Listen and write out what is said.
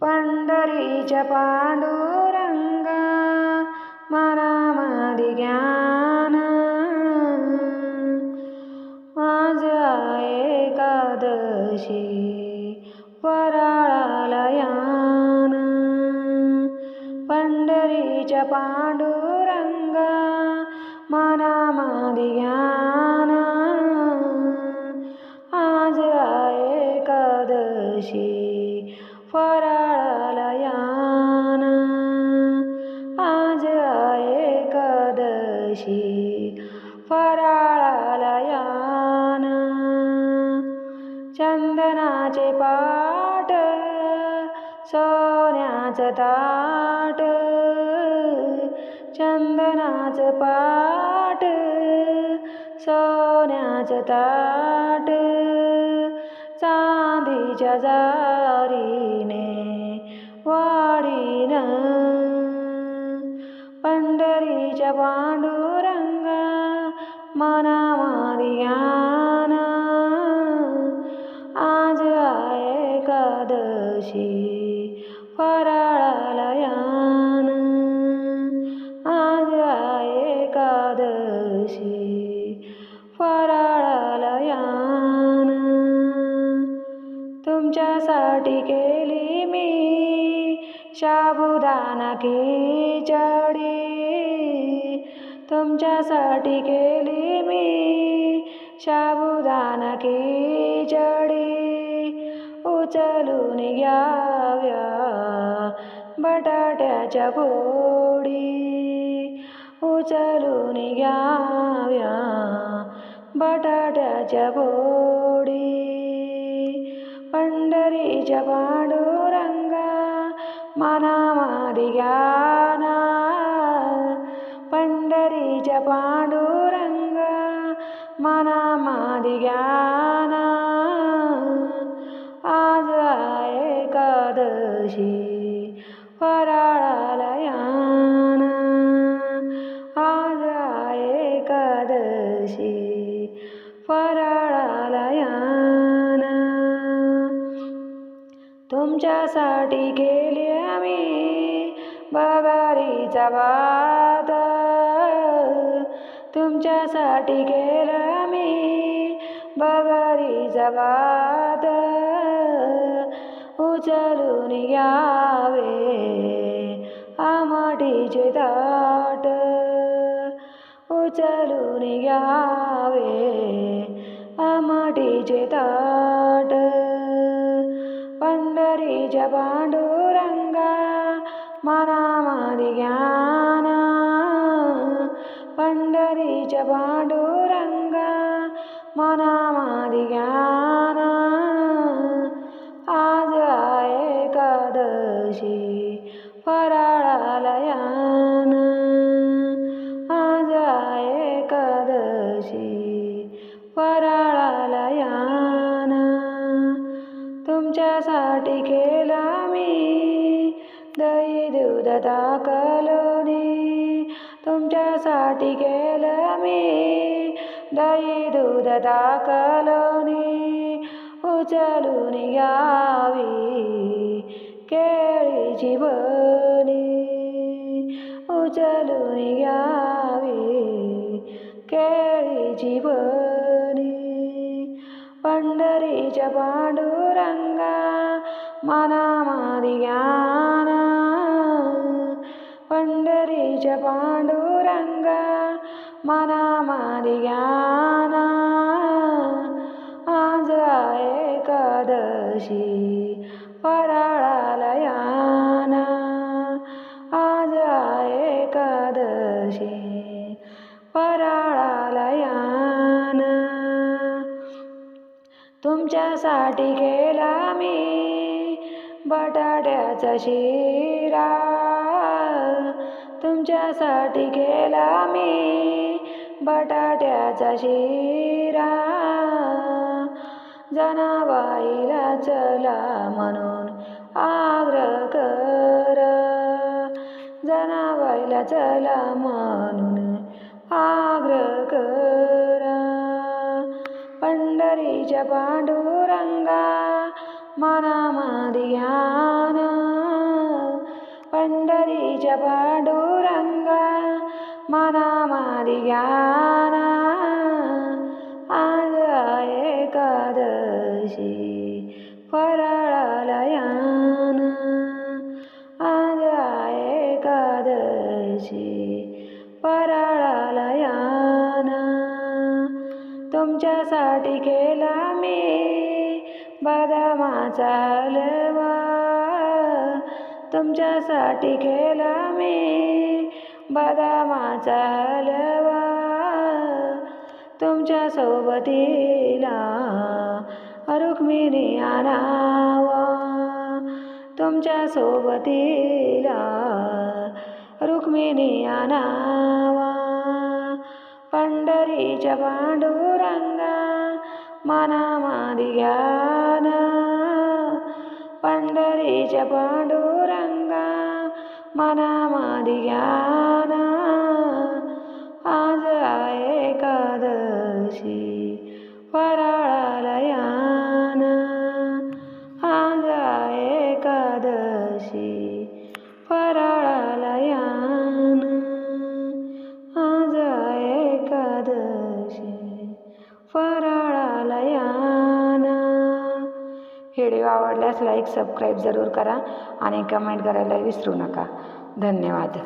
पंढरीच्या पांडुरंगा मनामध्ये ज्ञान. माझ्या एकादशी वराळाला यान. पंढरीच्या पांडुरंगा एकादशी फराळाला यान. चंदनाचे पाट सोन्याचं ताट चंदनाचं पाट सोन्याचं ताट चांदीच्या जारीने वाढीन. पंढरीच्या पांडू मनामारी ज्ञान आज एकादशी फराळाला यान आज एकादशी फराळाला तुमच्यासाठी केली मी शाबुदाना खिचडी। तुमच्यासाठी केली मी शाबुदाना खिचडी. उचलून घ्याव्या बटाट्याच्या फोडी. उचलून घ्याव्या बटाट्याच्या फोडी. पंढरीच्या पांडुरंगा मनामादी घ्या ज्ञाना आज एकादशी फराळालयान. आज एकादशी फराळालयान. तुमच्यासाठी केली आम्ही बगारीचा भात तुमच्यासाठी केलं आम्ही बगारीचा भात उचलून घ्यावे आमाटीचे ताट उचलून घ्यावे आमाटीचे ताट पंढरीच्या पांडुरंगा मनामध्ये ज्ञान पंढरीच्या पांडुरंगा मनामध्ये ज्ञान आज एकादशी फराळालयान. आज एकादशी फराळालयान. तुमच्यासाठी केला मी दही दूध ताकलोनी तुमच्यासाठी केलं मी दही दूध ताकलोनी उचलून घ्यावी केळीची बनी उचलून घ्यावी केळीची बनी पंढरीच्या पांडुरंगा मनामध्ये ज्ञान पंढरीच्या पांडुरंगा मारियाना ज्ञान आज एकादशी फराळाला यान आज एकादशी फराळाला तुमच्यासाठी केला मी बटाट्याचा शिरा. तुमच्यासाठी केला मी बटाट्याचा शिरा जनाबाईला चला म्हणून आग्रह कर. जनाबाईला चला म्हणून आग्रह कर. पंढरीच्या पांडुरंगा मनामध्ये पंढरीच्या पांडुरंगा मनामादी ज्ञाना आज एकादशी फरळलयान. आज एकादशी फराळालयान. तुमच्यासाठी केला मी बदामाचा लवा तुमच्यासाठी केला मी बदामाचा हलवा तुमच्या सोबतीला रुक्मिणी आणावा. तुमच्या सोबतीला रुक्मिणी आणावा. पंढरीच्या पांडुरंगा मनामादी ज्ञान पंढरीच्या पांडुरंगा मनामादी ज्ञाना आज एकादशी. फराळालयान व्हिडिओ आवडल्यास लाईक सबस्क्राईब जरूर करा आणि कमेंट करायला विसरू नका. धन्यवाद.